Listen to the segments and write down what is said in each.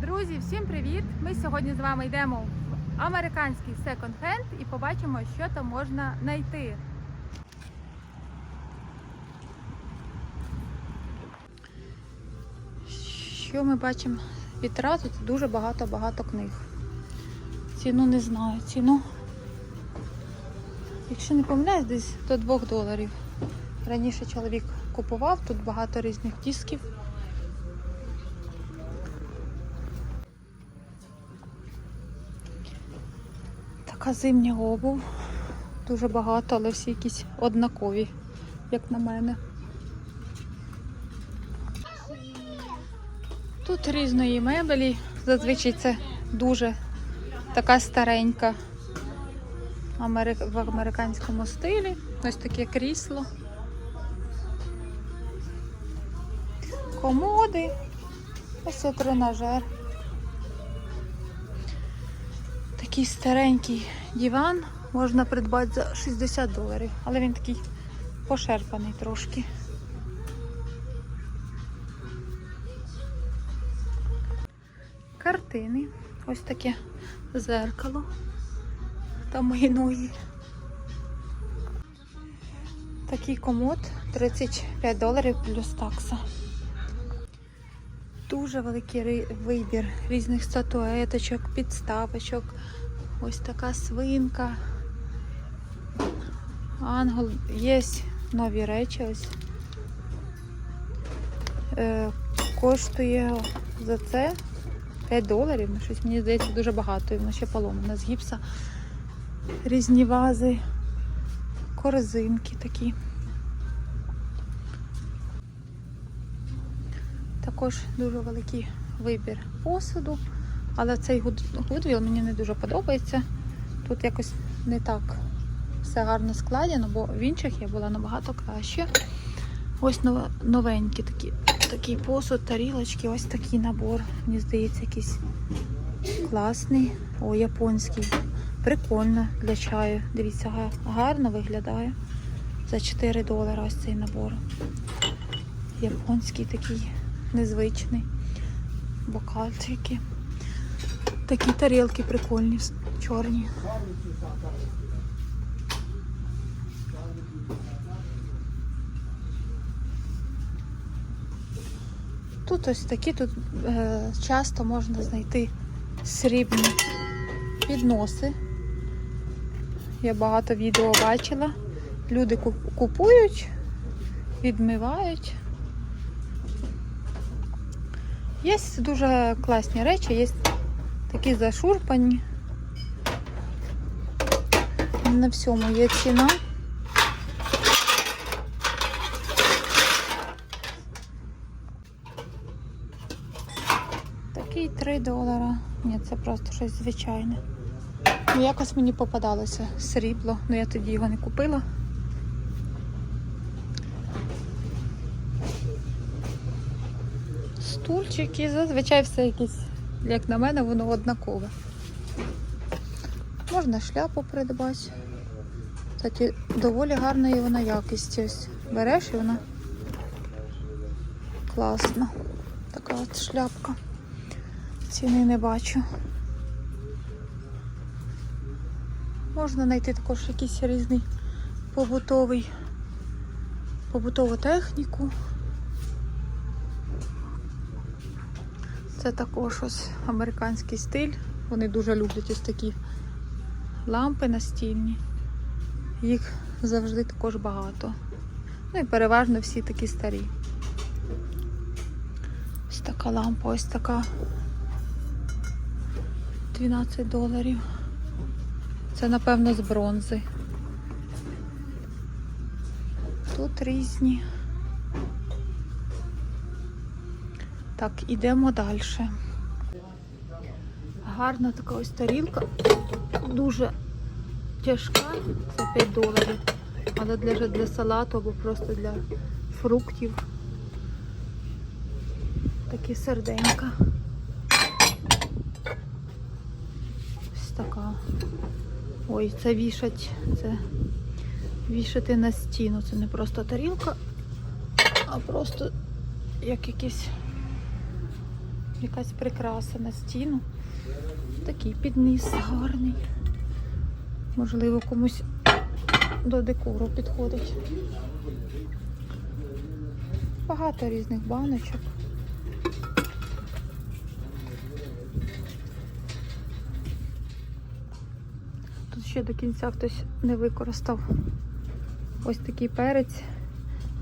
Друзі, всім привіт! Ми сьогодні з вами йдемо в американський секонд-хенд і побачимо, що там можна знайти. Що ми бачимо відразу? Це дуже багато-багато книг. Ціну не знаю. Ціну, якщо не помиляюсь, десь до 2 доларів. Раніше чоловік купував, тут багато різних дисків. Така зимня обув. Дуже багато, але всі якісь однакові, як на мене. Тут різної мебелі. Зазвичай це дуже така старенька в американському стилі. Ось таке крісло. Комоди. Ось тренажер. Такий старенький диван можна придбати за 60 доларів, але він такий пошерпаний трошки. Картини. Ось таке зеркало. Там мої ноги. Такий комод 35 доларів плюс такса. Дуже великий вибір різних статуеточок, підставочок. Ось така свинка. Ангел. Є нові речі. Ось. Е, коштує за це 5 доларів. Ну, Щось мені здається дуже багато. І воно ще поломане з гіпса. Різні вази, корзинки такі. Також дуже великий вибір посуду, але цей Гудвіл мені не дуже подобається. Тут якось не так все гарно складено, бо в інших я була набагато краще. Ось нов- новенькі такі, такий посуд, тарілочки, ось такий набор. Мені здається, якийсь класний. О, японський. Прикольно для чаю. Дивіться, гарно виглядає. За 4 долари ось цей набор. Японський такий незвичний. Бокальчики. Такі тарілки прикольні, чорні. Тут ось такі, тут е, часто можна знайти срібні підноси. Я багато відео бачила. Люди купують, відмивають. Є дуже класні речі, є такі зашурпані. На всьому є ціна. Такий 3 долара. Ні, це просто щось звичайне. Ну, якось мені попадалося срібло, але я тоді його не купила. Стульчики, зазвичай все якесь, як на мене, воно однакове. Можна шляпу придбати. Кстати, доволі гарної вона якість. Ось береш і вона класна. Така от шляпка. Ціни не бачу. Можна знайти також якийсь різний побутовий, побутову техніку. Це також ось американський стиль. Вони дуже люблять ось такі лампи настільні. Їх завжди також багато. Ну і переважно всі такі старі. Ось така лампа, ось така 12 доларів. Це, напевно, з бронзи. Тут різні. Так, ідемо далі. Гарна така ось тарілка. Дуже тяжка, це 5 доларів. Але для, для салату або просто для фруктів. Такі серденька. Ось така. Ой, це вішать, це вішати на стіну. Це не просто тарілка, а просто як якийсь якась прикраса на стіну. Такий підніс гарний. Можливо, комусь до декору підходить. Багато різних баночок. Тут ще до кінця хтось не використав ось такий перець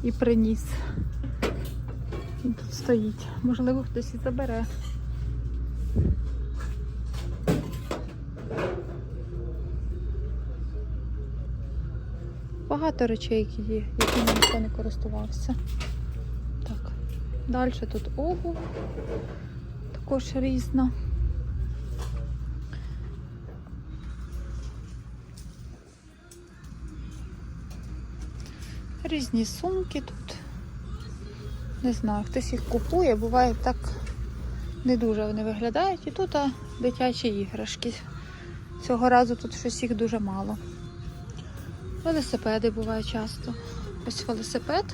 і приніс. Він тут стоїть. Можливо, хтось і забере. Багато речей, які є, якими ніхто не користувався. Так. Далі тут обув. Також різна. Різні сумки тут. Не знаю, хтось їх купує, буває так не дуже вони виглядають. І тут а, дитячі іграшки. Цього разу тут щось їх дуже мало. Велосипеди буває часто. Ось велосипед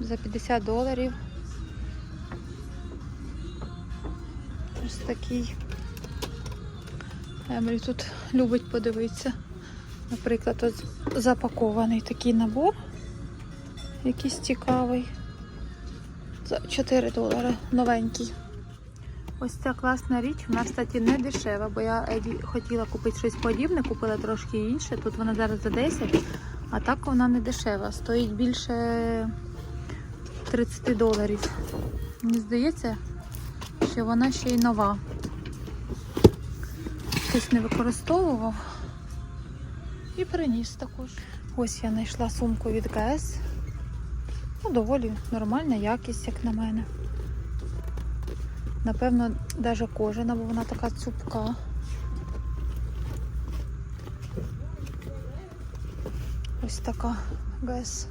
за 50 доларів. Ось такий. Емрі тут любить подивитися. Наприклад, ось запакований такий набор. Якийсь цікавий. За 4 долари новенький. Ось ця класна річ, вона, кстати, не дешева, бо я хотіла купити щось подібне, купила трошки інше. Тут вона зараз за 10, а так вона не дешева. Стоїть більше 30 доларів. Мені здається, що вона ще й нова. Хтось не використовував. І приніс також. Ось я знайшла сумку від ГС. Ну, доволі нормальна якість, як на мене. Напевно, навіть кожана, бо вона така цупка. Ось така ГС.